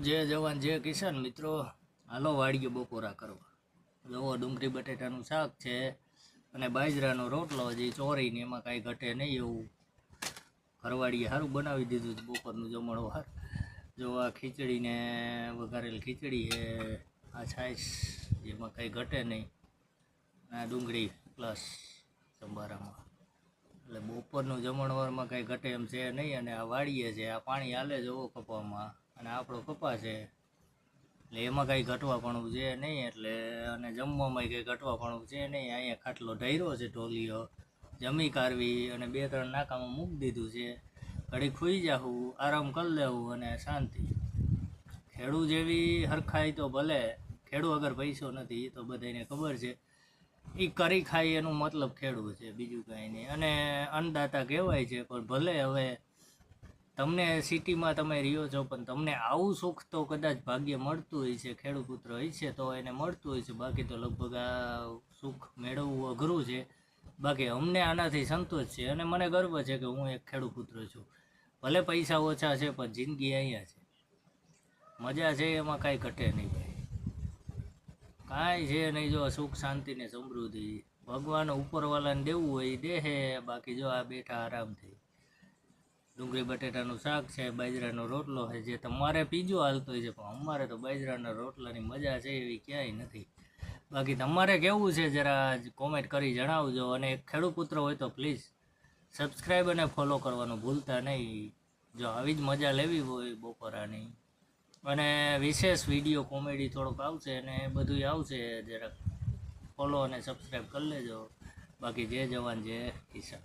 જે જવાન જે કિસાન. મિત્રો, હાલો વાડીએ બપોરા કરવા. જુઓ ડુંગળી, બટેટાનું શાક છે અને બાજરાનો રોટલો હજી ચોરીને એમાં કાંઈ ઘટે નહીં એવું. ઘરવાળીએ સારું બનાવી દીધું છે બપોરનું જમણવાર જો આ ખીચડીને વઘારેલ ખીચડી એ આ છાશ જેમાં કાંઈ ઘટે નહીં. આ ડુંગળી પ્લસ સંભારામાં. એટલે બપોરનું જમણવારમાં કાંઈ ઘટે એમ છે નહીં અને આ વાડીએ છે, આ પાણી હાલે જવો કપામાં અને આપણો કપા છે. એટલે એમાં કાંઈ ઘટવાપણું છે નહીં, એટલે અને જમવામાં કંઈ ઘટવાપણું છે નહીં. અહીંયા ખાટલો ઢાર્યો છે ટોલીઓ જમી કાઢવી અને બે ત્રણ નાકામાં મૂકી દીધું છે. ઘડી ખોઈ જાવું આરામ કરી લેવું અને શાંતિ. ખેડૂ જેવી હરખાઈ તો ભલે ખેડૂ અગર પૈસો નથી તો બધાને ખબર છે. એ કરી ખાય એનું મતલબ ખેડૂત છે, બીજું કાંઈ નહીં. અને અન્નદાતા કહેવાય છે, પણ ભલે હવે તમને સિટીમાં તમે રહ્યો છો, પણ તમને આવું સુખ તો કદાચ ભાગ્ય મળતું હોય છે, ખેડૂત પુત્ર હોય છે, તો એને મળતું હોય છે. બાકી તો લગભગ આ સુખ મેળવવું અઘરું છે. બાકી અમને આનાથી સંતોષ છે અને મને ગર્વ છે કે હું એક ખેડૂત પુત્ર છું. ભલે પૈસા ઓછા છે, પણ જિંદગી અહીંયા છે. મજા છે, એમાં કાંઈ ઘટે નહીં ભાઈ. કાંઈ છે નહીં, જો સુખ, શાંતિ ને સમૃદ્ધિ. ભગવાન ઉપરવાળાને દેવું હોય દેહે, બાકી જો આ બેઠા આરામથી. ડુંગળી, બટેટાનું શાક છે, બાજરાનો રોટલો છે, જે તમારે પીજો હાલતો છે, પણ અમારે તો બાજરાના રોટલાની મજા છે એવી ક્યાંય નથી. બાકી તમારે કેવું છે જરા કોમેન્ટ કરી જણાવજો અને ખેડૂત પુત્ર હોય તો પ્લીઝ સબસ્ક્રાઈબ અને ફોલો કરવાનું ભૂલતા નહીં. જો આવી જ મજા લેવી હોય બપોરાની. અને વિશેષ વીડિયો કોમેડી થોડોક આવશે અને એ બધું આવશે, જરાક ફોલો અને સબસ્ક્રાઈબ કરી લેજો. બાકી જે જવાન જે કિસાન.